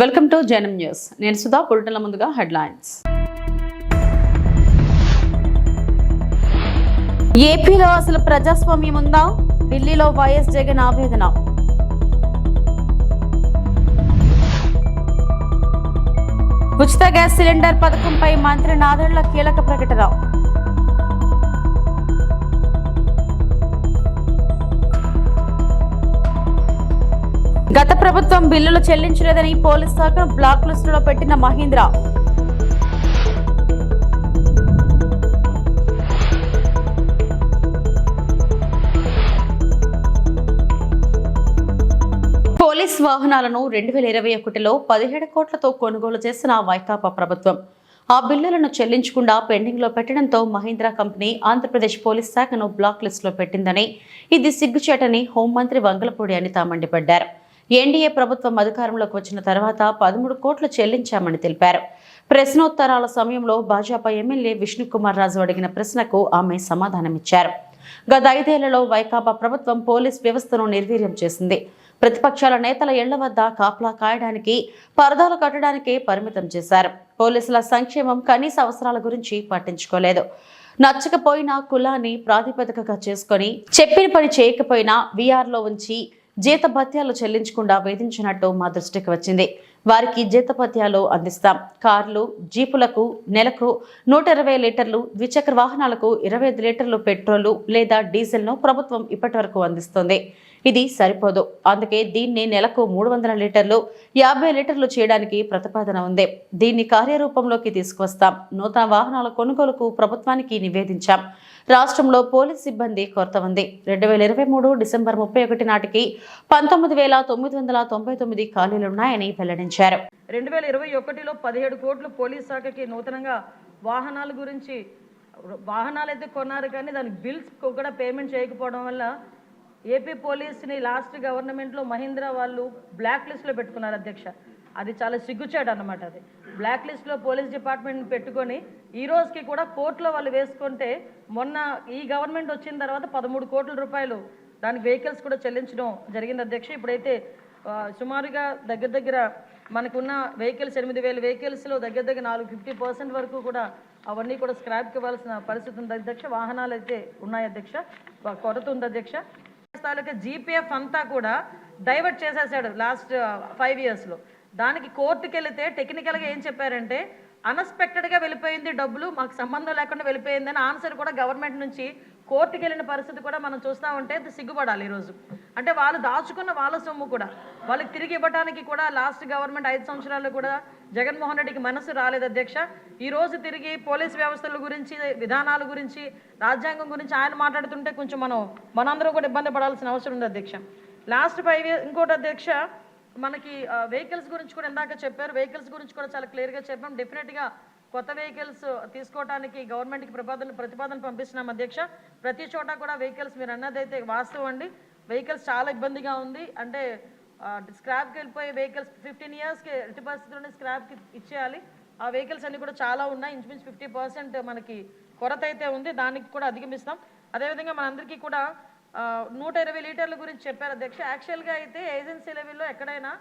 Welcome to జనం news. నేను సుధా బులెటిన్ల ముందుగా హెడ్లైన్స్. ఏపీలో అసలు ప్రజాస్వామ్యం ఉందా? ఢిల్లీలో వైఎస్ జగన్ ఆవేదన. ఉచిత గ్యాస్ సిలిండర్ పథకంపై మంత్రి నాదెళ్ళ కీలక ప్రకటన. గత ప్రభుత్వం బిల్లులు చెల్లించలేదని పోలీస్ శాఖను బ్లాక్ లిస్టులో పెట్టిన మహీంద్ర. పోలీస్ వాహనాలను రెండు వేల ఇరవై ఒకటిలో పదిహేడు కోట్లతో కొనుగోలు చేసిన వైకాపా ప్రభుత్వం. ఆ బిల్లులను చెల్లించకుండా పెండింగ్లో పెట్టడంతో మహీంద్రా కంపెనీ ఆంధ్రప్రదేశ్ పోలీస్ శాఖను బ్లాక్ లిస్టులో పెట్టిందని ఇది సిగ్గుచేటని హోంమంత్రి వంగలపూడి అనిత మండిపడ్డారు. ఎన్డీఏ ప్రభుత్వం అధికారంలోకి వచ్చిన తర్వాత పదమూడు కోట్లు చెల్లించామని తెలిపారు. ప్రశ్నోత్తరాల సమయంలో భాజపా ఎమ్మెల్యే విష్ణుకుమార్ రాజు అడిగిన ప్రశ్నకు ఆమె సమాధానమిచ్చారు. గత ఐదేళ్ళలో వైకాపా ప్రభుత్వం పోలీస్ వ్యవస్థను నిర్వీర్యం చేసింది. ప్రతిపక్షాల నేతల ఇళ్ళ వద్ద కాపలా కాయడానికి పరదాలు కట్టడానికే పరిమితం చేశారు. పోలీసుల సంక్షేమం కనీస అవసరాల గురించి పట్టించుకోలేదు. నచ్చకపోయినా కులాన్ని ప్రాతిపదికగా చేసుకొని చెప్పిన పని చేయకపోయినా వీఆర్లో ఉంచి జీతభత్యాలు చెల్లించకుండా వేధించినట్టు మా దృష్టికి వచ్చింది. వారికి జీతభత్యాలు అందిస్తాం. కార్లు జీపులకు నెలకు నూట ఇరవై లీటర్లు ద్విచక్ర వాహనాలకు ఇరవై ఐదు లీటర్లు పెట్రోలు లేదా డీజిల్ను ప్రభుత్వం ఇప్పటి వరకు అందిస్తుంది. ఇది సరిపోదు. అందుకే దీన్ని నెలకు మూడు వందల లీటర్లు యాభై లీటర్లు చేయడానికి ప్రతిపాదన ఉంది. దీన్ని కార్యరూపంలోకి తీసుకువస్తాం. నూతన వాహనాల కొనుగోలుకు ప్రభుత్వానికి నివేదించాం. రాష్ట్రంలో పోలీస్ సిబ్బంది కొరత ఉంది. రెండు వేల ఇరవై మూడు డిసెంబర్ ముప్పై ఒకటి నాటికి పంతొమ్మిది వేల తొమ్మిది వందల తొంభై తొమ్మిది ఖాళీలున్నాయని వెల్లడించారు. రెండు వేల ఇరవై ఒకటిలో పదిహేడు కోట్లు పోలీస్ శాఖకి నూతనంగా వాహనాల గురించి వాహనాలు అయితే కొన్నారు కానీ దానికి బిల్స్ కూడా పేమెంట్ చేయకపోవడం వల్ల ఏపీ పోలీస్ని లాస్ట్ గవర్నమెంట్లో మహీంద్రా వాళ్ళు బ్లాక్ లిస్ట్లో పెట్టుకున్నారు అధ్యక్ష. అది చాలా సిగ్గుచేటు అన్నమాట అది. బ్లాక్ లిస్ట్లో పోలీస్ డిపార్ట్మెంట్ పెట్టుకొని ఈ రోజుకి కూడా కోర్టులో వాళ్ళు వేసుకుంటే మొన్న ఈ గవర్నమెంట్ వచ్చిన తర్వాత పదమూడు కోట్ల రూపాయలు దానికి వెహికల్స్ కూడా చెల్లించడం జరిగింది అధ్యక్ష. ఇప్పుడైతే సుమారుగా దగ్గర దగ్గర మనకున్న వెహికల్స్ ఎనిమిది వేల వెహికల్స్లో దగ్గర దగ్గర నాలుగు ఫిఫ్టీ పర్సెంట్ వరకు కూడా అవన్నీ కూడా స్క్రాప్కి ఇవ్వాల్సిన పరిస్థితి ఉంది అధ్యక్ష. వాహనాలు అయితే ఉన్నాయి అధ్యక్ష. కొరత ఉంది అధ్యక్ష. తాలూకా జీపీఎఫ్ అంతా కూడా డైవర్ట్ చేసేసాడు లాస్ట్ ఫైవ్ ఇయర్స్లో దానికి కోర్టుకి వెళితే టెక్నికల్గా ఏం చెప్పారంటే అన్ఎక్స్పెక్టెడ్గా వెళ్ళిపోయింది డబ్బులు మాకు సంబంధం లేకుండా వెళ్ళిపోయిందని ఆన్సర్ కూడా గవర్నమెంట్ నుంచి కోర్టుకి వెళ్ళిన పరిస్థితి కూడా మనం చూస్తూ ఉంటే అది సిగ్గుపడాలి ఈరోజు అంటే వాళ్ళు దాచుకున్న వాళ్ళ సొమ్ము కూడా. వాళ్ళకి తిరిగి ఇవ్వడానికి కూడా లాస్ట్ గవర్నమెంట్ ఐదు సంవత్సరాల్లో కూడా జగన్మోహన్ రెడ్డికి మనసు రాలేదు అధ్యక్ష. ఈ రోజు తిరిగి పోలీస్ వ్యవస్థల గురించి విధానాల గురించి రాజ్యాంగం గురించి ఆయన మాట్లాడుతుంటే కొంచెం మనం మనందరం కూడా ఇబ్బంది పడాల్సిన అవసరం ఉంది అధ్యక్ష. లాస్ట్ ఫైవ్ ఇయర్ ఇంకోటి అధ్యక్ష మనకి వెహికల్స్ గురించి కూడా ఇందాక చెప్పారు. వెహికల్స్ గురించి కూడా చాలా క్లియర్గా చెప్పాం. డెఫినెట్గా కొత్త వెహికల్స్ తీసుకోవడానికి గవర్నమెంట్కి ప్రతిపాదన ప్రతిపాదన పంపిస్తున్నాం అధ్యక్ష. ప్రతి చోట కూడా వెహికల్స్ మీరు అన్నదైతే వాస్తవం అండి. వెహికల్స్ చాలా ఇబ్బందిగా ఉంది. అంటే స్క్రాప్కి వెళ్ళిపోయే వెహికల్స్ ఫిఫ్టీన్ ఇయర్స్కి ఎట్టి పరిస్థితుల్లోనే స్క్రాప్కి ఇచ్చేయాలి. ఆ వెహికల్స్ అన్ని కూడా చాలా ఉన్నాయి. ఇంచుమించు ఫిఫ్టీ పర్సెంట్ మనకి కొరత అయితే ఉంది. దానికి కూడా అధిగమిస్తాం. అదేవిధంగా మనందరికీ కూడా నూట ఇరవై లీటర్ల గురించి చెప్పారు అధ్యక్ష. యాక్చువల్గా అయితే ఏజెన్సీ లెవెల్లో ఎక్కడైనా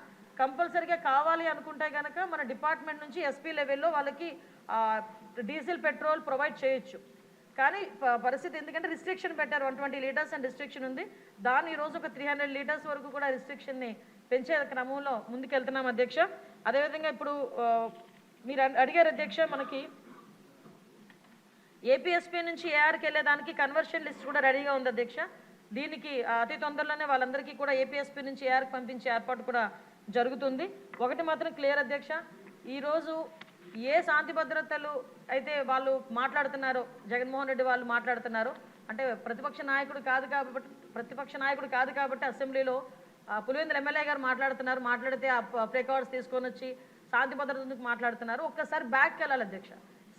కంపల్సరీగా కావాలి అనుకుంటే కనుక మన డిపార్ట్మెంట్ నుంచి ఎస్పీ లెవెల్లో వాళ్ళకి డీజిల్ పెట్రోల్ ప్రొవైడ్ చేయొచ్చు. కానీ పరిస్థితి ఎందుకంటే రిస్ట్రిక్షన్ పెట్టారు. One twenty litres and restriction ఉంది. దాన్ని ఈ రోజు ఒక త్రీ హండ్రెడ్ లీటర్స్ వరకు కూడా రిస్ట్రిక్షన్ని పెంచే క్రమంలో ముందుకెళ్తున్నాం అధ్యక్ష. అదేవిధంగా ఇప్పుడు మీరు అడిగారు అధ్యక్ష మనకి ఏపీఎస్పీ నుంచి ఏఆర్కి వెళ్ళేదానికి కన్వర్షన్ లిస్ట్ కూడా రెడీగా ఉంది అధ్యక్ష. దీనికి అతి తొందరలోనే వాళ్ళందరికీ కూడా ఏపీఎస్పీ నుంచి ఏఆర్కి పంపించే ఏర్పాటు కూడా జరుగుతుంది. ఒకటి మాత్రం క్లియర్ అధ్యక్ష ఈరోజు ఏ శాంతి భద్రతలు అయితే వాళ్ళు మాట్లాడుతున్నారో జగన్మోహన్ రెడ్డి వాళ్ళు మాట్లాడుతున్నారో అంటే ప్రతిపక్ష నాయకుడు కాదు కాబట్టి ప్రతిపక్ష నాయకుడు కాదు కాబట్టి అసెంబ్లీలో పులివెందుల ఎమ్మెల్యే గారు మాట్లాడుతున్నారు. మాట్లాడితే ఆ ప్రికార్డ్స్ తీసుకొని వచ్చి శాంతి భద్రత మాట్లాడుతున్నారు? ఒక్కసారి బ్యాక్కి వెళ్ళాలి అధ్యక్ష.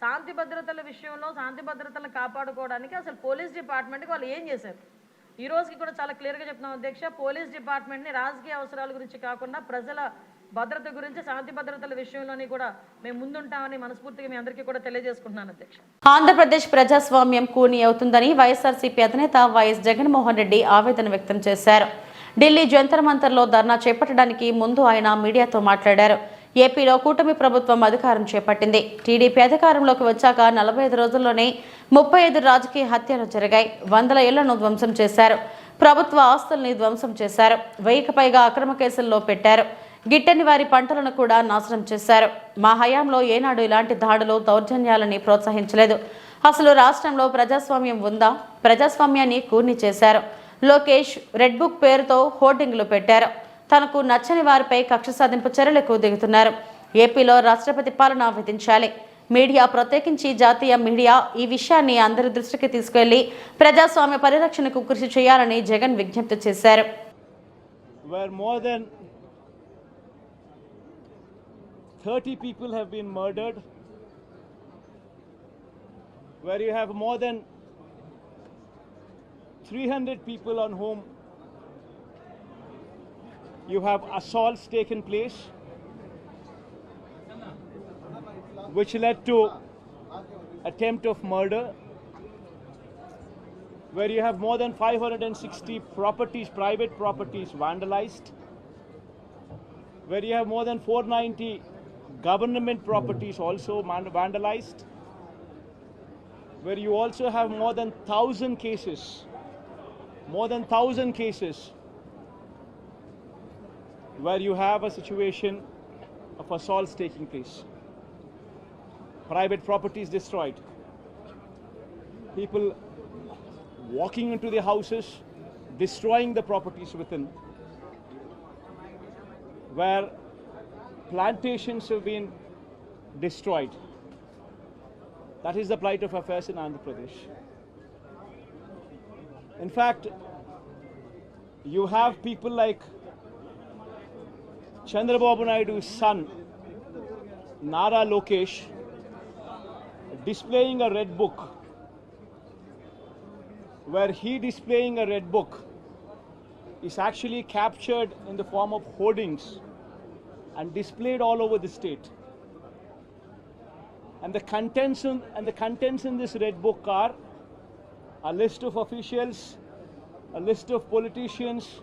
శాంతి భద్రతల విషయంలో శాంతి భద్రతలను కాపాడుకోవడానికి అసలు పోలీస్ డిపార్ట్మెంట్కి వాళ్ళు ఏం చేశారు? ఈ రోజుకి కూడా చాలా క్లియర్గా చెప్తున్నాం అధ్యక్ష పోలీస్ డిపార్ట్మెంట్ని రాజకీయ అవసరాల గురించి కాకుండా ప్రజల భద్రత గురించి శాంతి భద్రతల విషయంలోని కూడా మేము ముందుంటామని మనస్ఫూర్తిగా మీ అందరికీ కూడా తెలియజేసుకుంటున్నాను అధ్యక్ష. ఆంధ్రప్రదేశ్ ప్రజాస్వామ్యం కూని అవుతుందని వైఎస్ఆర్సీపీ అధినేత వైఎస్ జగన్మోహన్ రెడ్డి ఆవేదన వ్యక్తం చేశారు. ఢిల్లీ జంతర్ మంతర్లో ధర్నా చేపట్టడానికి ముందు ఆయన మీడియాతో మాట్లాడారు. ఏపీలో కూటమి ప్రభుత్వం అధికారం చేపట్టింది. టీడీపీ అధికారంలోకి వచ్చాక నలభై ఐదు రోజుల్లోనే ముప్పై ఐదు రాజకీయ హత్యలు జరిగాయి. వందల ఇళ్ళను ధ్వంసం చేశారు. ప్రభుత్వ ఆస్తుల్ని ధ్వంసం చేశారు. వెయ్యికి పైగా అక్రమ కేసుల్లో పెట్టారు. గిట్టని వారి పంటలను కూడా నాశనం చేశారు. మా హయాంలో ఏనాడు ఇలాంటి దాడులు దౌర్జన్యాలని ప్రోత్సహించలేదు. అసలు రాష్ట్రంలో ప్రజాస్వామ్యం ఉందా? ప్రజాస్వామ్యాన్ని కూర్ని చేశారు లోకేష్ రెడ్ బుక్ పేరుతో హోర్డింగ్లు పెట్టారు. తనకు నచ్చని వారిపై కక్ష సాధింపు చర్యలకు దిగుతున్నారు. ఏపీలో రాష్ట్రపతి పాలన విధించాలి. మీడియా ప్రత్యేకించి జాతీయ మీడియా ఈ విషయాన్ని అందరి దృష్టికి తీసుకెళ్ళి ప్రజాస్వామ్య పరిరక్షణకు కృషి చేయాలని జగన్ విజ్ఞప్తి చేశారు. Where more than 30 people have been murdered, where you have more than 300 people on whom you have assaults taken place, which led to attempt of murder, where you have more than 560 properties, private properties vandalized, where you have more than 490 government properties also vandalized, where you also have more than 1,000 cases, more than 1,000 cases, where you have a situation of assaults taking place, private properties destroyed, people walking into the houses, destroying the properties within, where plantations have been destroyed. That is the plight of affairs in Andhra Pradesh. In fact, you have people like Chandrababu Naidu's son, Nara Lokesh, displaying a red book where he displaying a red book is actually captured in the form of hoardings and displayed all over the state. And the contents in, and the contents in this red book are a list of officials, a list of politicians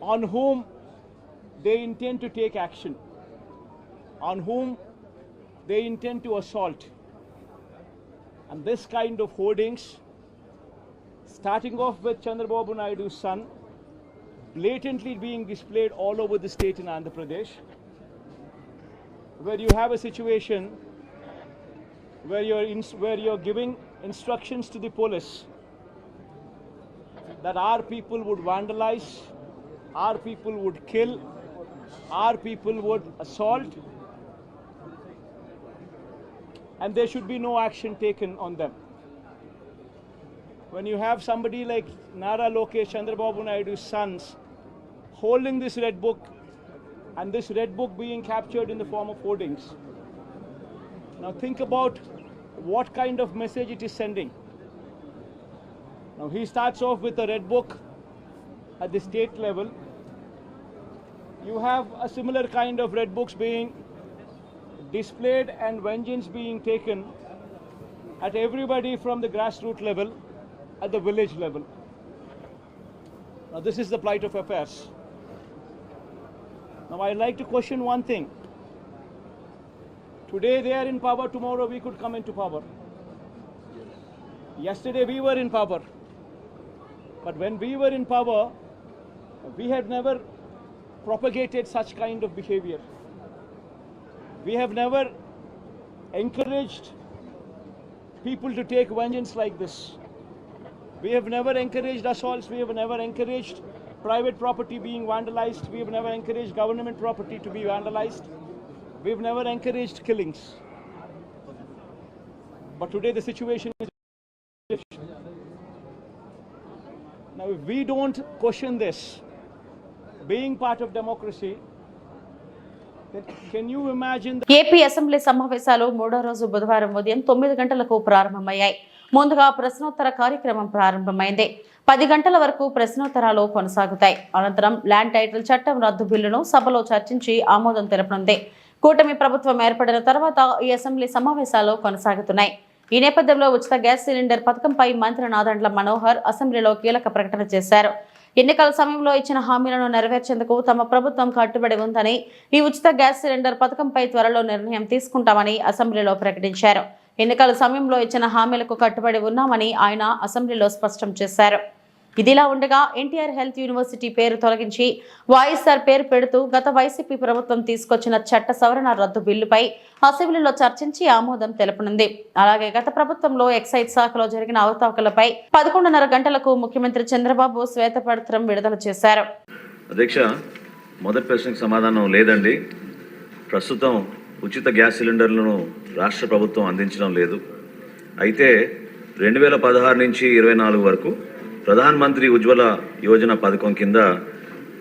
on whom they intend to take action, on whom they intend to assault. And this kind of hoardings, starting off with Chandrababu Naidu's son, blatantly being displayed all over the state in Andhra Pradesh, where you have a situation where you're, ins- where you're giving instructions to the police that our people would vandalize, our people would kill, our people would assault, and there should be no action taken on them. When you have somebody like Nara Lokesh Chandrababu Naidu's sons holding this red book and this red book being captured in the form of hoardings. Now think about what kind of message it is sending. Now he starts off with a red book at the state level. You have a similar kind of red books being displayed and vengeance being taken at everybody from the grassroots level, at the village level. Now, this is the plight of affairs. Now, I'd like to question one thing. Today they are in power, tomorrow we could come into power. Yesterday we were in power. But when we were in power, we had never propagated such kind of behavior. We have never encouraged people to take vengeance like this. We have never encouraged assaults, we have never encouraged private property being vandalized, we have never encouraged government property to be vandalized, we've never encouraged killings. But today the situation is now if we don't question this being part of democracy AP assembly సమావేశాలు మూడో రోజు బుధవారం ఉదయం తొమ్మిది గంటలకు ప్రారంభమయ్యాయి. ముందుగా ప్రశ్నోత్తర కార్యక్రమం ప్రారంభమైంది. పది గంటల వరకు ప్రశ్నోత్తరాలు కొనసాగుతాయి. అనంతరం ల్యాండ్ టైటిల్ చట్టం రద్దు బిల్లును సభలో చర్చించి ఆమోదం తెలపనుంది. కూటమి ప్రభుత్వం ఏర్పడిన తర్వాత ఈ అసెంబ్లీ సమావేశాలు కొనసాగుతున్నాయి. ఈ నేపథ్యంలో ఉచిత గ్యాస్ సిలిండర్ పథకంపై మంత్రి నాదండ్ల మనోహర్ అసెంబ్లీలో కీలక ప్రకటన చేశారు. ఎన్నికల సమయంలో ఇచ్చిన హామీలను నెరవేర్చేందుకు తమ ప్రభుత్వం కట్టుబడి ఉందని ఈ ఉచిత గ్యాస్ సిలిండర్ పథకంపై త్వరలో నిర్ణయం తీసుకుంటామని అసెంబ్లీలో ప్రకటించారు. ఎన్నికల సమయంలో ఇచ్చిన హామీలకు కట్టుబడి ఉన్నామని ఆయన అసెంబ్లీలో స్పష్టం చేశారు. ఇదిలా ఉండగా ఎన్టీఆర్ హెల్త్ యూనివర్సిటీ పేరు తొలగించి వైఎస్ఆర్ పేరు పెడుతూ గత వైసీపీ ప్రభుత్వం తీసుకొచ్చిన చట్ట సవరణ రద్దు బిల్లుపై అసెంబ్లీలో చర్చించి ఆమోదం తెలుపనుంది. అలాగే గత ప్రభుత్వంలో ఎక్సైజ్ శాఖలో జరిగిన అవకతవకలపై పదకొండున్నర గంటలకు ముఖ్యమంత్రి చంద్రబాబు శ్వేతపత్రం విడుదల చేశారు. అధ్యక్ష మొదటి ప్రశ్నకు సమాధానం లేదండి. ప్రస్తుతం ఉచిత గ్యాస్ సిలిండర్లను రాష్ట్ర ప్రభుత్వం అందించడం లేదు. అయితే రెండు వేల పదహారు నుంచి ఇరవై నాలుగు వరకు ప్రధాన్ మంత్రి ఉజ్వల యోజన పథకం కింద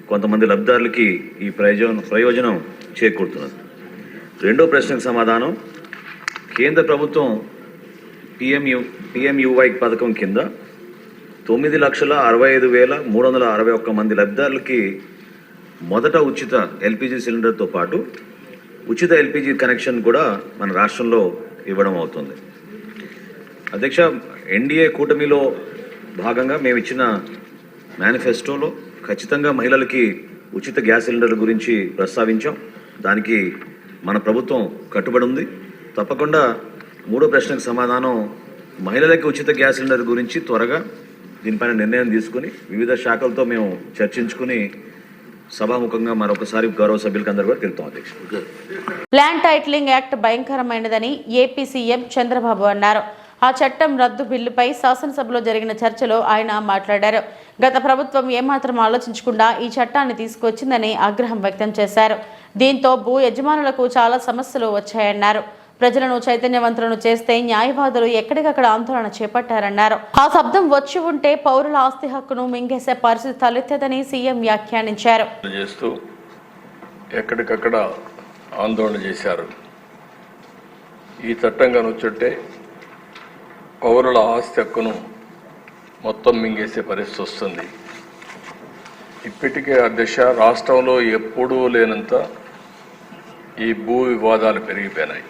కొంతమంది లబ్ధిదారులకి ఈ ప్రయోజనం ప్రయోజనం చేకూరుతున్నది. రెండో ప్రశ్నకు సమాధానం. కేంద్ర ప్రభుత్వం పిఎంయు పిఎంయువై పథకం కింద తొమ్మిది లక్షల అరవై ఐదు వేల మూడు వందల అరవై ఒక్క మంది లబ్ధిదారులకి మొదట ఉచిత ఎల్పిజి సిలిండర్తో పాటు ఉచిత ఎల్పిజి కనెక్షన్ కూడా మన రాష్ట్రంలో ఇవ్వడం అవుతుంది. అధ్యక్ష ఎన్డీఏ కూటమిలో భాగంగా మేము ఇచ్చిన మేనిఫెస్టోలో ఖచ్చితంగా మహిళలకి ఉచిత గ్యాస్ సిలిండర్ గురించి ప్రస్తావించాం. దానికి మన ప్రభుత్వం కట్టుబడి ఉంది. తప్పకుండా మూడో ప్రశ్నకు సమాధానం మహిళలకి ఉచిత గ్యాస్ సిలిండర్ గురించి త్వరగా దీనిపైన నిర్ణయం తీసుకుని వివిధ శాఖలతో మేము చర్చించుకుని సభాముఖంగా మరొకసారి గౌరవ సభ్యులకి అందరూ కూడా తెలుపుతాం అధ్యక్ష. ల్యాండ్ టైటిలింగ్ యాక్ట్ భయంకరమైనదని ఏపీ సీఎం చంద్రబాబు అన్నారు. ఆ చట్టం రద్దు బిల్లుపై శాసనసభలో జరిగిన చర్చలో ఆయన మాట్లాడారు. గత ప్రభుత్వం ఏమాత్రం ఆలోచించకుండా ఈ చట్టాన్ని తీసుకొచ్చిందని ఆగ్రహం వ్యక్తం చేశారు. దీంతో భూ యజమానులకు చాలా సమస్యలు వచ్చాయన్నారు. ప్రజలను చైతన్యవంతులను చేస్తే న్యాయవాదులు ఎక్కడికక్కడ ఆందోళన చేపట్టారన్నారు. ఆ శబ్దం వచ్చి ఉంటే పౌరుల ఆస్తి హక్కును మింగేసే పరిస్థితి తలెత్తదని సీఎం వ్యాఖ్యానించారు. చేస్తూ ఎక్కడికక్కడ ఆందోళన చేశారు. ఈ చట్టం కనుచుంటే పౌరుల ఆస్తి హక్కును మొత్తం మింగేసే పరిస్థితి వస్తుంది. ఇప్పటికే అధ్యక్ష రాష్ట్రంలో ఎప్పుడూ లేనంత ఈ భూ వివాదాలు పెరిగిపోయినాయి.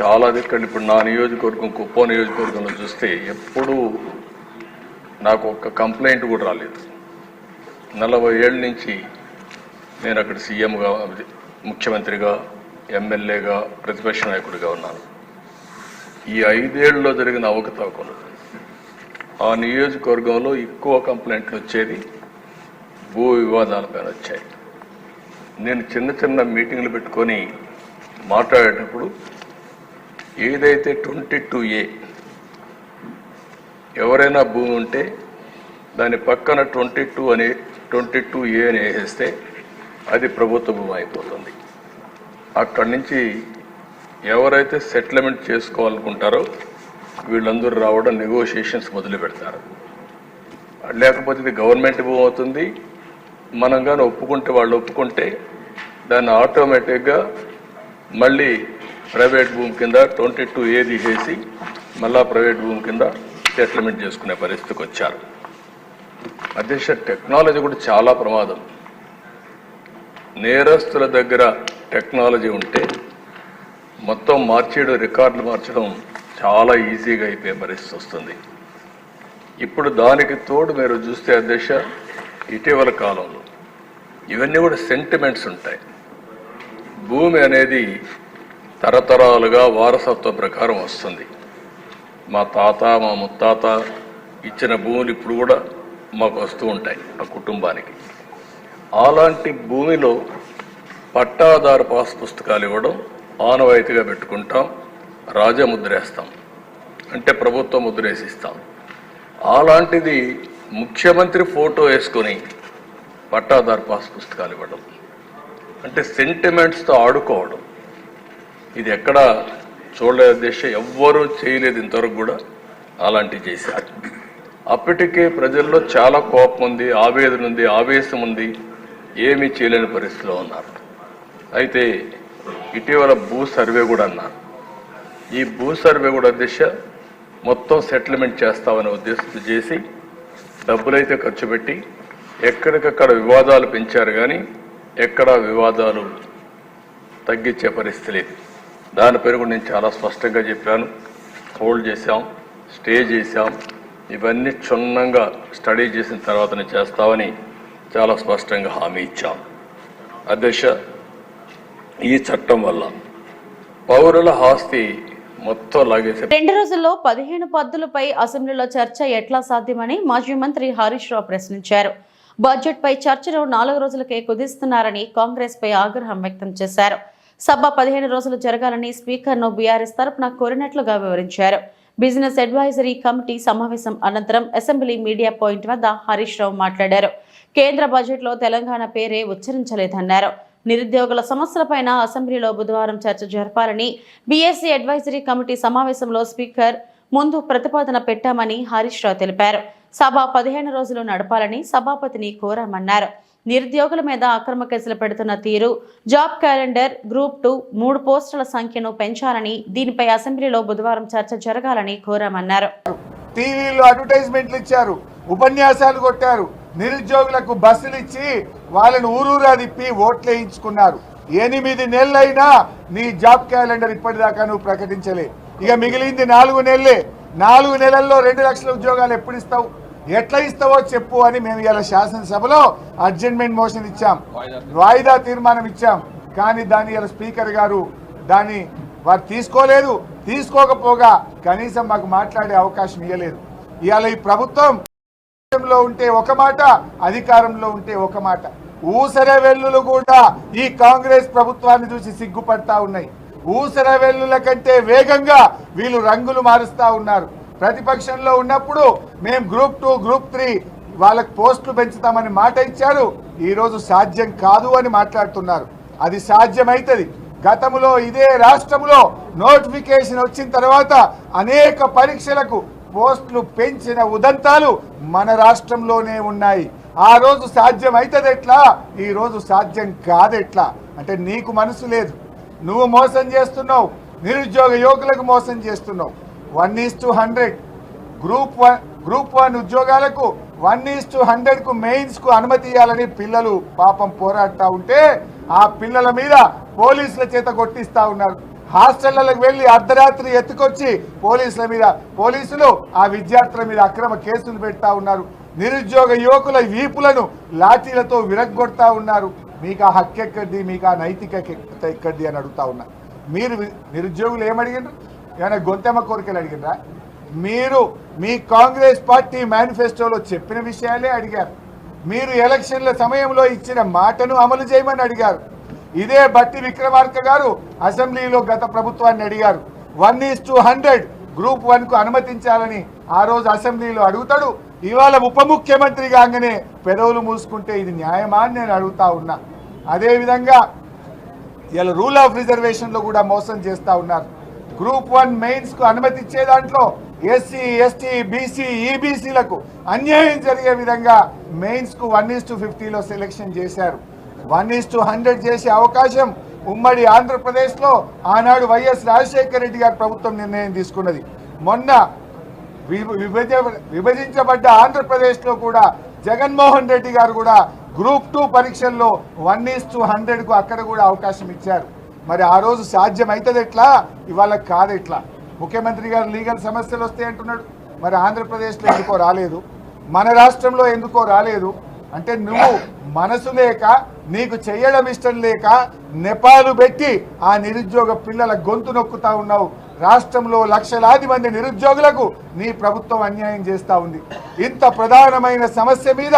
చాలా దిక్కడ ఇప్పుడు నా నియోజకవర్గం కుప్పం నియోజకవర్గంలో చూస్తే ఎప్పుడూ నాకు ఒక్క కంప్లైంట్ కూడా రాలేదు. నలభై ఏళ్ళ నుంచి నేను అక్కడ సీఎంగా ముఖ్యమంత్రిగా ఎమ్మెల్యేగా ప్రతిపక్ష నాయకుడిగా ఉన్నాను. ఈ ఐదేళ్ళలో జరిగిన అవకతవకలు. ఆ నియోజకవర్గంలో ఎక్కువ కంప్లైంట్లు వచ్చేది భూ వివాదాలపైన వచ్చాయి. నేను చిన్న చిన్న మీటింగ్లు పెట్టుకొని మాట్లాడేటప్పుడు ఏదైతే ట్వంటీ టూ ఏ ఎవరైనా భూమి ఉంటే దాని పక్కన ట్వంటీ టూ అనే ట్వంటీ టూ ఏ అని వేసేస్తే అది ప్రభుత్వ భూమి అయిపోతుంది. అక్కడి నుంచి ఎవరైతే సెటిల్మెంట్ చేసుకోవాలనుకుంటారో వీళ్ళందరూ రావడం నెగోషియేషన్స్ మొదలు పెడతారు. లేకపోతే ఇది గవర్నమెంట్ భూమి అవుతుంది. మనం కానీ ఒప్పుకుంటే వాళ్ళు ఒప్పుకుంటే దాన్ని ఆటోమేటిక్గా మళ్ళీ ప్రైవేట్ భూమి కింద ట్వంటీ టూ ఏ తీసేసి మళ్ళా ప్రైవేట్ భూమి కింద సెటిల్మెంట్ చేసుకునే పరిస్థితికి వచ్చారు. అధ్యక్ష టెక్నాలజీ కూడా చాలా ప్రమాదం. నేరస్తుల దగ్గర టెక్నాలజీ ఉంటే మొత్తం మార్చేయడం రికార్డులు మార్చడం చాలా ఈజీగా అయిపోయే పరిస్థితి వస్తుంది. ఇప్పుడు దానికి తోడు మీరు చూస్తే అధ్యక్ష ఇటీవల కాలంలో ఇవన్నీ కూడా సెంటిమెంట్స్ ఉంటాయి. భూమి అనేది తరతరాలుగా వారసత్వ ప్రకారం వస్తుంది. మా తాత మా ముత్తాత ఇచ్చిన భూములు ఇప్పుడు కూడా మాకు వస్తూ ఉంటాయి ఆ కుటుంబానికి. అలాంటి భూమిలో పట్టాదారు పాస్ పుస్తకాలు ఇవ్వడం ఆనవాయితీగా పెట్టుకుంటాం రాజా ముద్రేస్తాం అంటే ప్రభుత్వం ముద్రేసిస్తాం. అలాంటిది ముఖ్యమంత్రి ఫోటో వేసుకొని పట్టాదారు పాస్ పుస్తకాలు ఇవ్వడం. అంటే సెంటిమెంట్స్తో ఆడుకోవడం. ఇది ఎక్కడ చూడలేదు దేశ ఎవ్వరూ చేయలేదు ఇంతవరకు కూడా అలాంటివి చేశారు. అప్పటికే ప్రజల్లో చాలా కోపం ఉంది ఆవేదన ఉంది ఆవేశం ఉంది. ఏమీ చేయలేని పరిస్థితిలో ఉన్నారు. అయితే ఇటీవల భూ సర్వే కూడా అన్నారు ఈ భూ సర్వే కూడా దిశ మొత్తం సెటిల్మెంట్ చేస్తామనే ఉద్దేశంతో చేసి డబ్బులైతే ఖర్చు పెట్టి ఎక్కడికక్కడ వివాదాలు పెంచారు కానీ ఎక్కడ వివాదాలు తగ్గించే పరిస్థితి లేదు. దాని పేరు కూడా నేను చాలా స్పష్టంగా చెప్పాను. హోల్డ్ చేశాం స్టే చేశాం. ఇవన్నీ క్షుణ్ణంగా స్టడీ చేసిన తర్వాతనే చేస్తామని చాలా స్పష్టంగా హామీ ఇచ్చాం. అధ్యక్ష ఈ చట్టం వల్ల. పౌరుల ఆస్తి మొత్తం రెండు రోజుల్లో పదిహేను పద్దులపై అసెంబ్లీలో చర్చ ఎట్లా సాధ్యమని మాజీ మంత్రి హరీష్ రావు ప్రశ్నించారు. బడ్జెట్ పై చర్చను నాలుగు రోజులకే కుదిస్తున్నారని కాంగ్రెస్ పై ఆగ్రహం వ్యక్తం చేశారు. సభ పదిహేను రోజులు జరగాలని స్పీకర్ను బీఆర్ఎస్ తరపున కోరినట్లుగా వివరించారు. బిజినెస్ అడ్వైజరీ కమిటీ సమావేశం అనంతరం అసెంబ్లీ మీడియా పాయింట్ వద్ద హరీష్ రావు మాట్లాడారు. కేంద్ర బడ్జెట్లో తెలంగాణ పేరే ఉచ్చరించలేదన్నారు. నిరుద్యోగుల సమస్యలపైన అసెంబ్లీలో బుధవారం చర్చ జరపాలని బీఎస్సీ అడ్వైజరీ కమిటీ సమావేశంలో స్పీకర్ ముందు ప్రతిపాదన పెట్టామని హరీష్ రావు తెలిపారు. సభ పదిహేను రోజులు నడపాలని సభాపతిని కోరామన్నారు. నిరుద్యోగుల మీద అక్రమ కేసులు పెడుతున్న తీరు జాబ్ క్యాలెండర్ గ్రూప్ టూ మూడు పోస్టుల సంఖ్యను పెంచాలని దీనిపై అసెంబ్లీలో బుధవారం చర్చ జరగాలని కోరామన్నారు. టీవీలో అడ్వర్టైజ్మెంట్లు ఇచ్చారు ఉపన్యాసాలు కొట్టారు నిరుద్యోగులకు బస్సులు ఇచ్చి వాళ్ళని ఊరూరా తిప్పి ఓట్లు వేయించుకున్నారు. ఎనిమిది నెలలైనా నీ జాబ్ క్యాలెండర్ ఇప్పటిదాకా నువ్వు ప్రకటించలే. ఇక మిగిలింది నాలుగు నెలలే. నాలుగు నెలల్లో రెండు లక్షల ఉద్యోగాలు ఎప్పుడు ఇస్తావు? ఎట్లా ఇస్తావో చెప్పు అని మేము ఇలా శాసనసభలో అడ్జమెంట్ మోషన్ ఇచ్చాం. వాయిదా తీర్మానం ఇచ్చాం. కానీ దాన్ని ఇలా స్పీకర్ గారు దాన్ని వారు తీసుకోలేదు. తీసుకోకపోగా కనీసం మాకు మాట్లాడే అవకాశం ఇవ్వలేదు. ఇవాళ ఈ ప్రభుత్వం లో ఉంటే ఒక మాట అధికారంలో ఉంటే ఒక మాట. ఊసర వెల్లులు కూడా ఈ కాంగ్రెస్ ప్రభుత్వాన్ని చూసి సిగ్గుపడతా ఉన్నాయి. ఊసర వెల్లుల కంటే వేగంగా వీళ్ళు రంగులు మారుస్తా ఉన్నారు. ప్రతిపక్షంలో ఉన్నప్పుడు మేము గ్రూప్ టూ గ్రూప్ త్రీ వాళ్ళకు పోస్టులు పెంచుతామని మాట ఇచ్చారు. ఈరోజు సాధ్యం కాదు అని మాట్లాడుతున్నారు. అది సాధ్యమైతది. గతంలో ఇదే రాష్ట్రంలో నోటిఫికేషన్ వచ్చిన తర్వాత అనేక పరీక్షలకు పోస్టులు పెంచిన ఉదంతాలు మన రాష్ట్రంలోనే ఉన్నాయి. ఆ రోజు సాధ్యం అవుతుంది ఎట్లా? ఈరోజు సాధ్యం సాధ్యం కాదెట్లా అంటే నీకు మనసు లేదు. నువ్వు మోసం చేస్తున్నావు. నిరుద్యోగ యువకులకు మోసం చేస్తున్నావు. One is to hundred group one group one ఉద్యోగాలకు వన్ ఈస్ టు హండ్రెడ్కు మెయిన్స్కు అనుమతి ఇవ్వాలని పిల్లలు పాపం పోరాడుతూ ఉంటే ఆ పిల్లల మీద పోలీసుల చేత కొట్టిస్తా ఉన్నారు. హాస్టళ్ళకు వెళ్ళి అర్ధరాత్రి ఎత్తుకొచ్చి పోలీసుల మీద పోలీసులు ఆ విద్యార్థుల మీద అక్రమ కేసులు పెడతా ఉన్నారు. నిరుద్యోగ యువకుల వీపులను లాఠీలతో విరగ్గొడతా ఉన్నారు. మీకు ఆ హక్కు ఎక్కడిది మీకు ఆ నైతికత ఎక్కడిది అని అడుగుతా ఉన్నా. మీరు నిరుద్యోగులు ఏమడిగినారు ఏమైనా గొంతెమ్మ కోరికలు అడిగినరా మీరు మీ కాంగ్రెస్ పార్టీ మేనిఫెస్టోలో చెప్పిన విషయాలే అడిగారు. మీరు ఎలక్షన్ల సమయంలో ఇచ్చిన మాటను అమలు చేయమని అడిగారు. ఇదే బట్టి విక్రమార్క గారు అసెంబ్లీలో గత ప్రభుత్వాన్ని అడిగారు. One is to hundred group వన్కు అనుమతించాలని ఆ రోజు అసెంబ్లీలో అడుగుతాడు. ఇవాళ ఉప ముఖ్యమంత్రి కాగానే పెదవులు మూసుకుంటే ఇది న్యాయమా అని నేను అడుగుతా ఉన్నా. అదేవిధంగా ఇలా రూల్ ఆఫ్ రిజర్వేషన్లో కూడా మోసం చేస్తూ ఉన్నారు. గ్రూప్ వన్ మెయిన్స్కు అనుమతి ఇచ్చే దాంట్లో ఎస్సీ ఎస్టీ బీసీ ఈబీసీలకు అన్యాయం జరిగే విధంగా మెయిన్స్కు వన్ ఈస్ టు ఫిఫ్టీలో సెలెక్షన్ చేశారు. వన్ ఈస్ టు హండ్రెడ్ చేసే అవకాశం ఉమ్మడి ఆంధ్రప్రదేశ్లో ఆనాడు వైఎస్ రాజశేఖర రెడ్డి గారి ప్రభుత్వం నిర్ణయం తీసుకున్నది. మొన్న విభజ విభజించబడ్డ ఆంధ్రప్రదేశ్లో కూడా జగన్మోహన్ రెడ్డి గారు కూడా గ్రూప్ టూ పరీక్షల్లో వన్ ఈస్ టు హండ్రెడ్కు అక్కడ కూడా అవకాశం ఇచ్చారు. మరి ఆ రోజు సాధ్యం అవుతుంది ఎట్లా? ఇవాళ కాదు ఎట్లా? ముఖ్యమంత్రి గారు లీగల్ సమస్యలు వస్తాయి అంటున్నాడు. మరి ఆంధ్రప్రదేశ్లో ఎందుకో రాలేదు? మన రాష్ట్రంలో ఎందుకో రాలేదు? అంటే నువ్వు మనసు లేక నీకు చేయడం ఇష్టం లేక నెపాలు పెట్టి ఆ నిరుద్యోగ పిల్లల గొంతు నొక్కుతా ఉన్నావు. రాష్ట్రంలో లక్షలాది మంది నిరుద్యోగులకు నీ ప్రభుత్వం అన్యాయం చేస్తా ఉంది. ఇంత ప్రధానమైన సమస్య మీద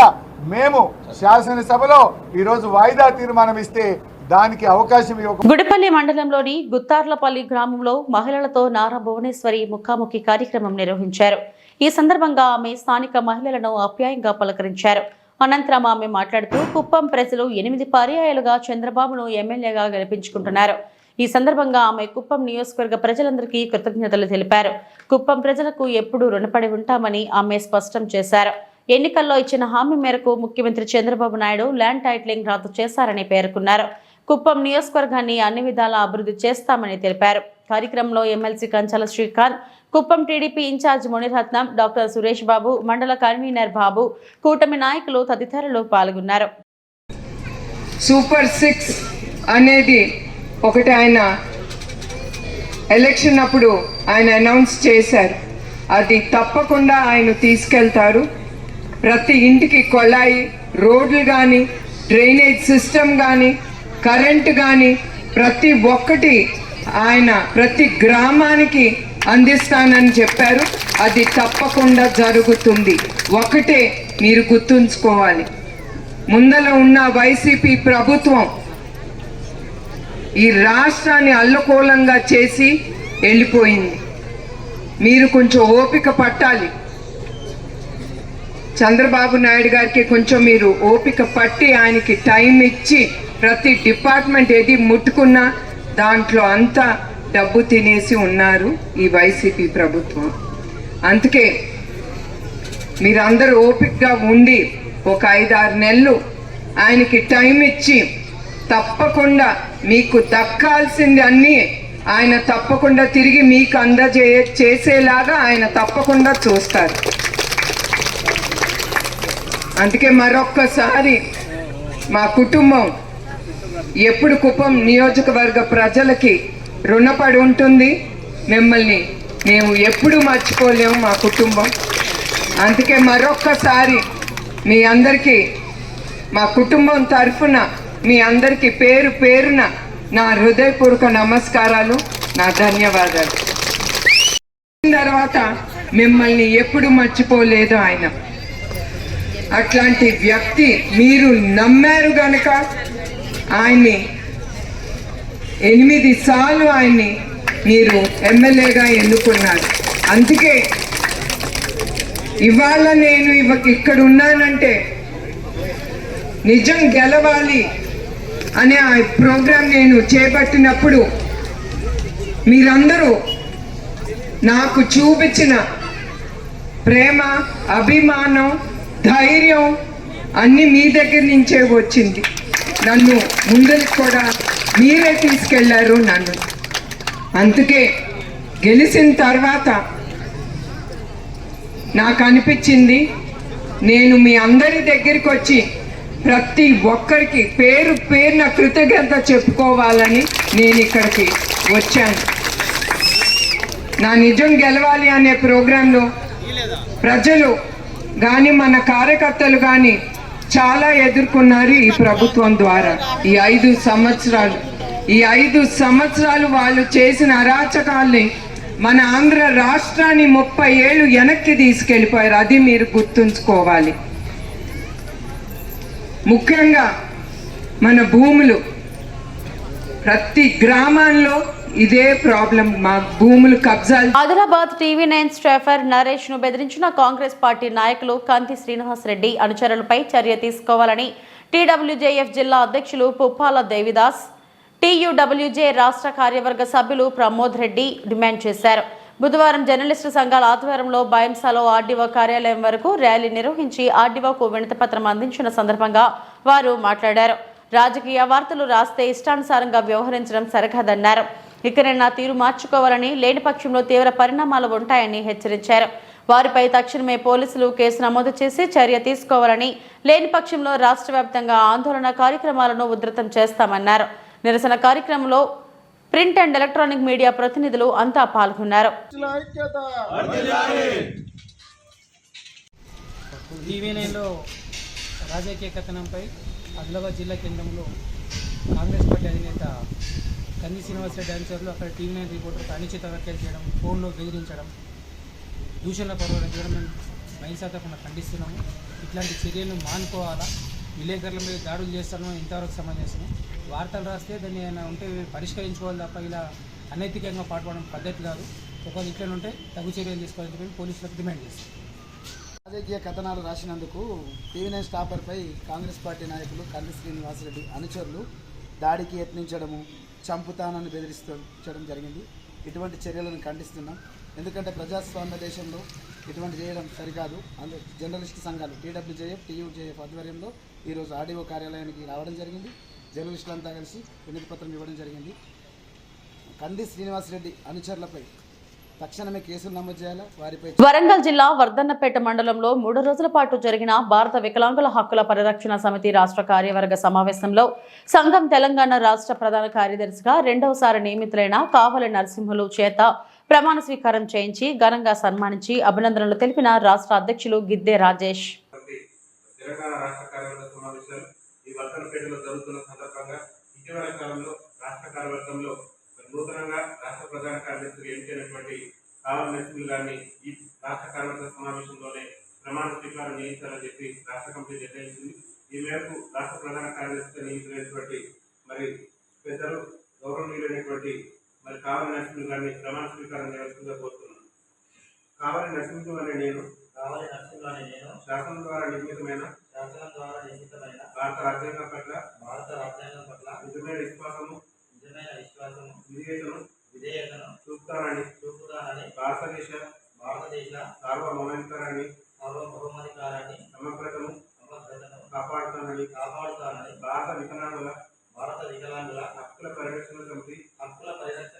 మేము శాసనసభలో ఈరోజు వాయిదా తీర్మానం ఇస్తే దానికి అవకాశం గుడిపల్లి మండలంలోని గుత్తార్లపల్లి గ్రామంలో మహిళలతో నారా భువనేశ్వరి ముఖాముఖి కార్యక్రమం నిర్వహించారు. ఈ సందర్భంగా ఆమె స్థానిక మహిళలను అప్యాయంగా పలకరించారు. అనంతరం ఆమె మాట్లాడుతూ కుప్పం ప్రజలు ఎనిమిది పర్యాయాలుగా చంద్రబాబును ఎమ్మెల్యేగా గెలిపించుకుంటున్నారు. ఈ సందర్భంగా ఆమె కుప్పం నియోజకవర్గ ప్రజలందరికీ కృతజ్ఞతలు తెలిపారు. కుప్పం ప్రజలకు ఎప్పుడూ రుణపడి ఉంటామని ఆమె స్పష్టం చేశారు. ఎన్నికల్లో ఇచ్చిన హామీ మేరకు ముఖ్యమంత్రి చంద్రబాబు నాయుడు ల్యాండ్ టైటిలింగ్ రద్దు చేశారని పేర్కొన్నారు. కుప్పం నియోజకవర్గాన్ని అన్ని విధాలా అభివృద్ధి చేస్తామని తెలిపారు. కార్యక్రమంలో MLC Kanchala Srikanth Kuppam TDP in charge Muniratnam doctor Suresh Babu మండల కన్వీనర్ బాబు కూటమి నాయకులు తదితరులు పాల్గొన్నారు. సూపర్ సిక్స్ అనేది ఒకటి ఆయన ఎలక్షన్ అప్పుడు ఆయన అనౌన్స్ చేశారు. అది తప్పకుండా ఆయన తీసుకెళ్తారు. ప్రతి ఇంటికి కొళాయి రోడ్లు కానీ డ్రైనేజ్ సిస్టమ్ కానీ కరెంటు కానీ ప్రతి ఒక్కటి ఆయన ప్రతి గ్రామానికి అందిస్తానని చెప్పారు. అది తప్పకుండా జరుగుతుంది. ఒకటే మీరు గుర్తుంచుకోవాలి. ముందల ఉన్న వైసీపీ ప్రభుత్వం ఈ రాష్ట్రాన్ని అల్లకోలంగా చేసి వెళ్ళిపోయింది. మీరు కొంచెం ఓపిక పట్టాలి. చంద్రబాబు నాయుడు గారికి కొంచెం మీరు ఓపిక పట్టి ఆయనకి టైం ఇచ్చి ప్రతి డిపార్ట్మెంట్ ఏది ముట్టుకున్నా దాంట్లో అంతా డబ్బు తినేసి ఉన్నారు ఈ వైసీపీ ప్రభుత్వం. అందుకే మీరందరూ ఓపికగా ఉండి ఒక ఐదారు నెలలు ఆయనకి టైం ఇచ్చి తప్పకుండా మీకు దక్కాల్సింది అన్నీ ఆయన తప్పకుండా తిరిగి మీకు అందజే చేసేలాగా ఆయన తప్పకుండా చూస్తారు. అందుకే మరొక్కసారి మా కుటుంబం ఎప్పుడు కుప్పం నియోజకవర్గ ప్రజలకి రుణపడి ఉంటుంది. మిమ్మల్ని మేము ఎప్పుడు మర్చిపోలేము మా కుటుంబం. అందుకే మరొక్కసారి మీ అందరికీ మా కుటుంబం తరఫున మీ అందరికీ పేరు పేరున నా హృదయపూర్వక నమస్కారాలు నా ధన్యవాదాలు. తర్వాత మిమ్మల్ని ఎప్పుడు మర్చిపోలేదు ఆయన. అట్లాంటి వ్యక్తి మీరు నమ్మారు గనక ఆయన్ని ఎనిమిది సార్లు ఆయన్ని మీరు ఎమ్మెల్యేగా ఎన్నుకున్నారు. అందుకే ఇవాళ నేను ఇవ ఇక్కడ ఉన్నానంటే నిజం గెలవాలి అనే ఆ ప్రోగ్రాం నేను చేపట్టినప్పుడు మీరందరూ నాకు చూపించిన ప్రేమ అభిమానం ధైర్యం అన్నీ మీ దగ్గర నుంచే వచ్చింది. నన్ను ముందుకు కూడా మీరే తీసుకెళ్ళారు నన్ను. అందుకే గెలిచిన తర్వాత నాకు అనిపించింది నేను మీ అందరి దగ్గరికి వచ్చి ప్రతి ఒక్కరికి పేరు పేరున కృతజ్ఞత చెప్పుకోవాలని నేను ఇక్కడికి వచ్చాను. నా నిజం గెలవాలి అనే ప్రోగ్రాంలో ప్రజలు కానీ మన కార్యకర్తలు కానీ చాలా ఎదుర్కొన్నారు ఈ ప్రభుత్వం ద్వారా. ఈ ఐదు సంవత్సరాలు ఈ ఐదు సంవత్సరాలు వాళ్ళు చేసిన అరాచకాల్ని మన ఆంధ్ర రాష్ట్రాన్ని ముప్పై ఏళ్ళు వెనక్కి తీసుకెళ్ళిపోయారు. అది మీరు గుర్తుంచుకోవాలి. ముఖ్యంగా మన భూములు. ప్రతి గ్రామాల్లో ఇదే ప్రాబ్లం. మా భూములు కబ్జాలు ఆదిలాబాద్ టీవీ నైన్ స్టాఫర్ నరేష్ను బెదిరించిన కాంగ్రెస్ పార్టీ నాయకులు కంతి శ్రీనివాస్ రెడ్డి అనుచరులపై చర్య తీసుకోవాలని టీడబ్ల్యూజేఎఫ్ జిల్లా అధ్యక్షులు పుప్పాల దేవిదాస్ టీయూడబ్ల్యూజే రాష్ట్ర కార్యవర్గ సభ్యులు ప్రమోద్ రెడ్డి డిమాండ్ చేశారు. బుధవారం జర్నలిస్టు సంఘాల ఆధ్వర్యంలో బాయంసాలో ఆర్డీఓ కార్యాలయం వరకు ర్యాలీ నిర్వహించి ఆర్డీఓకు వినతిపత్రం అందించిన సందర్భంగా వారు మాట్లాడారు. రాజకీయ వార్తలు రాస్తే ఇష్టానుసారంగా వ్యవహరించడం సరికాదన్నారు. ఇకనైనా తీరు మార్చుకోవాలని లేని పక్షంలో తీవ్ర పరిణామాలు ఉంటాయని హెచ్చరించారు. వారిపై తక్షణమే పోలీసులు కేసు నమోదు చేసి చర్య తీసుకోవాలని లేని పక్షంలో రాష్ట్ర వ్యాప్తంగా ఆందోళన కార్యక్రమాలను ఉధృతం చేస్తామన్నారు. నిరసన కార్యక్రమంలో ప్రింట్ అండ్ ఎలక్ట్రానిక్ మీడియా ప్రతినిధులు అంతా పాల్గొన్నారు. టీవీ రాజకీయ కథనంపై ఆదిలాబాద్ జిల్లా కేంద్రంలో కాంగ్రెస్ పార్టీ అధినేత కంది శ్రీనివాసరెడ్డి అనుచరులు అక్కడ టీవీ నైన్ రిపోర్టర్కి అనుచిత వ్యాఖ్యలు చేయడం ఫోన్లో బెదిరించడం దూషణ పర్వాలు చేయడం మేము మహిళాతకుండా ఖండిస్తున్నాము. ఇట్లాంటి చర్యలను మానుకోవాలా? విలేకరుల మీద దాడులు చేస్తాను ఇంతవరకు సమావేశం వార్తలు రాస్తే దాన్ని ఏమైనా ఉంటే పరిష్కరించుకోవాలి తప్ప ఇలా అనైతికంగా పాటుపడడం పద్ధతి కాదు. ఒకవేళ ఇట్లనే ఉంటే తగు చర్యలు తీసుకోవాలని చెప్పి పోలీసులకు డిమాండ్ చేస్తారు రాజకీయ కథనాలు రాసినందుకు టీవీ నైన్ స్టాపర్పై కాంగ్రెస్ పార్టీ నాయకులు కల్లి శ్రీనివాసరెడ్డి అనుచరులు దాడికి యత్నించడము చంపుతానని బెదిరించడం జరిగింది. ఇటువంటి చర్యలను ఖండిస్తున్నాం. ఎందుకంటే ప్రజాస్వామ్య దేశంలో ఇటువంటి చేయడం సరికాదు. అందు జర్నలిస్ట్ సంఘాలు టీడబ్ల్యూజేఎఫ్ టీయూజేఎఫ్ ఆధ్వర్యంలో ఈరోజు ఆర్డీఓ కార్యాలయానికి రావడం జరిగింది. జర్నలిస్టులంతా కలిసి వినతి పత్రం ఇవ్వడం జరిగింది. కంది శ్రీనివాసరెడ్డి అనుచరులపై తక్షణమే కేసులు నమోదు చేయాలా? వారిపై వరంగల్ జిల్లా వర్ధన్నపేట మండలంలో మూడు రోజుల పాటు జరిగిన భారత వికలాంగుల హక్కుల పరిరక్షణ సమితి రాష్ట్ర కార్యవర్గ సమావేశంలో సంఘం తెలంగాణ రాష్ట్ర ప్రధాన కార్యదర్శిగా రెండవసారి నియమితులైన కావలి నరసింహులు చేత ప్రమాణ స్వీకారం చేయించి ఘనంగా సన్మానించి అభినందనలు తెలిపిన రాష్ట్ర అధ్యక్షులు గిద్దే రాజేష్. తెలంగాణ రాష్ట్ర కార్యవర్గ సమావేశాలు ఈ వర్తనపేటలో జరుగుతున్న సందర్భంగా ఇటీవల కాలంలో రాష్ట్ర కార్యవర్గంలో నూతనంగా రాష్ట్ర ప్రధాన కార్యదర్శిగా ఎన్నికైనటువంటి కావల్ నరసింహులు గారిని ఈ రాష్ట్ర కార్యవర్గ సమావేశంలోనే ప్రమాణ స్వీకారం చేయించాలని చెప్పి రాష్ట్ర కమిటీ నిర్ణయించింది. ఈ మేరకు రాష్ట్ర ప్రధాన కార్యదర్శిగా నియమించినటువంటి మరి పెద్దలు గౌరవనీయులైనటువంటి మరి కావలి నరసింహులు గారిని ప్రమాణ స్వీకారం చేయవలసిందిగా కోరుతున్నాను. కావలి నరసింహులు అనే నేను కావలి నరసింహులు అనే నేను. శాసనం ద్వారా నిర్మితమైన శాసనం ద్వారా నియమితమైన భారత రాజ్యాంగం పట్ల భారత రాజ్యాంగం పట్ల నిజమైన విశ్వాసము నిజమైన విశ్వాసము విధేయతను విధేయతను చూపుతానని చూపుతానని భారతదేశ భారతదేశ సార్వభౌమాధికారాన్ని సార్వభౌమాధికారాన్ని సమగ్రతను సమగ్రతను కాపాడుతానని కాపాడుతానని భారత వికలాంగుల భారత వికలాంగుల హక్కుల పరిరక్షణ సమితి హక్కుల పరిరక్షణ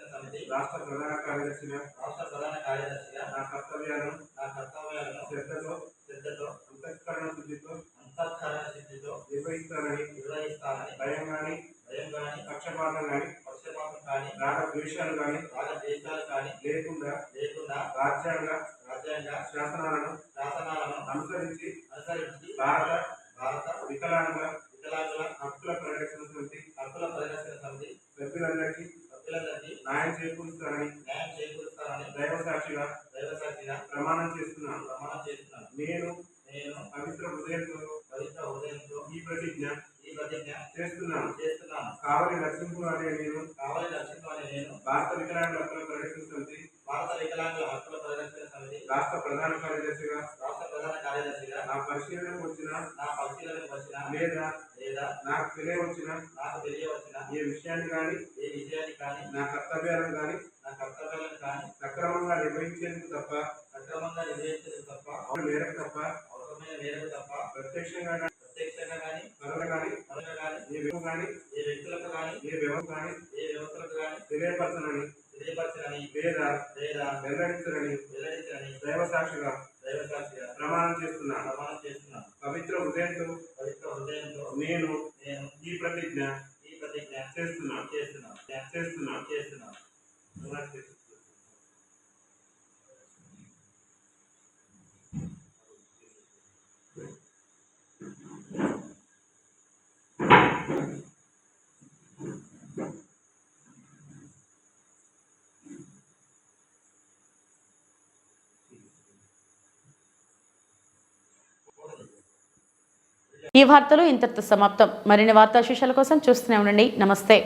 రాష్ట్ర ప్రధాన కార్యదర్శిగా రాష్ట్ర ప్రధాన కార్యదర్శిగా నా కర్తవ్యాలను నా కర్తవ్యాలను శ్రద్ధతో శ్రద్ధతో అంతఃకరణ శుద్ధితో అంతఃకరణ సిద్ధితో నిర్వహిస్తానని నిర్వహిస్తానని భయం కానీ భయం కానీ పక్షపాతం కానీ పక్షపాతం కానీ రాగ ద్వేషాలు కానీ రాగద్వేషాలు కానీ లేకుండా లేకుండా రాజ్యాంగ రాజ్యాంగ శాసనాలను శాసనాలను అనుసరించి అనుసరించి భారత భారత వికలాంగుల హక్కుల పరిరక్షణ సమితి హక్కుల పరిరక్షణ సమితి సభ్యులందరికీ సభ్యులందరికీ న్యాయం చేకూరుస్తానని న్యాయం చేకూరుస్తానని దైవ సాక్షిగా దైవ సాక్షిగా ప్రమాణం చేస్తున్నాను ప్రమాణం చేస్తున్నాను నేను నేను పవిత్ర హృదయంతో పవిత్ర హృదయంతో ఈ ప్రతిజ్ఞ ఈ ప్రతిజ్ఞ చేస్తున్నాను చేస్తున్నాను కావలి నరసింహులు అనే నేను కావలి నరసింహ అనే నేను భారత వికలాంగుల హక్కుల పరిరక్షణ సమితి భారత వికలాంగుల హక్కుల పరిరక్షణ సమితి రాష్ట్ర ప్రధాన కార్యదర్శిగా రాష్ట్ర ప్రధాన కార్యదర్శిగా నా పరిశీలనకు వచ్చిన నా పరిశీలనకు వచ్చిన లేదా లేదా నాకు తెలియవచ్చిన నాకు తెలియవచ్చిన ఏ విషయాన్ని కానీ ఏ విషయాన్ని కానీ నా కర్తవ్యాలను కానీ నా కర్తవ్యాలను కానీ సక్రమంగా నిర్వహించేందుకు తప్ప సక్రమంగా నిర్వహించేందుకు తప్ప మేరకు తప్ప అవసరమైన మేరకు తప్ప ప్రత్యక్షంగా ప్రత్యక్షంగా కానీ పనులు కానీ పనులు కానీ ఏ వ్యక్తులు కానీ ఏ వ్యక్తులకు కానీ ఏ వ్యవస్థ కానీ ఏ వ్యవస్థలకు కానీ తెలియపరచనని తెలియపరచనని లేదా లేదా వెల్లడించనని వెల్లడించనని దైవ సాక్షిగా దైవ సాక్షిగా ప్రమాణం చేస్తున్నా ప్రమాణం చేస్తున్నా పవిత్ర హృదయంతో పవిత్ర హృదయంతో నేను నేను ఈ ప్రతిజ్ఞ ఈ ప్రతిజ్ఞ చేస్తున్నాను. చేస్తున్నాను. చేస్తున్నాను. చేస్తున్నాను. ఈ వార్తలు ఇంతటితో సమాప్తం. మరిన్ని వార్తా విశేషాల కోసం చూస్తూనే ఉండండి. నమస్తే.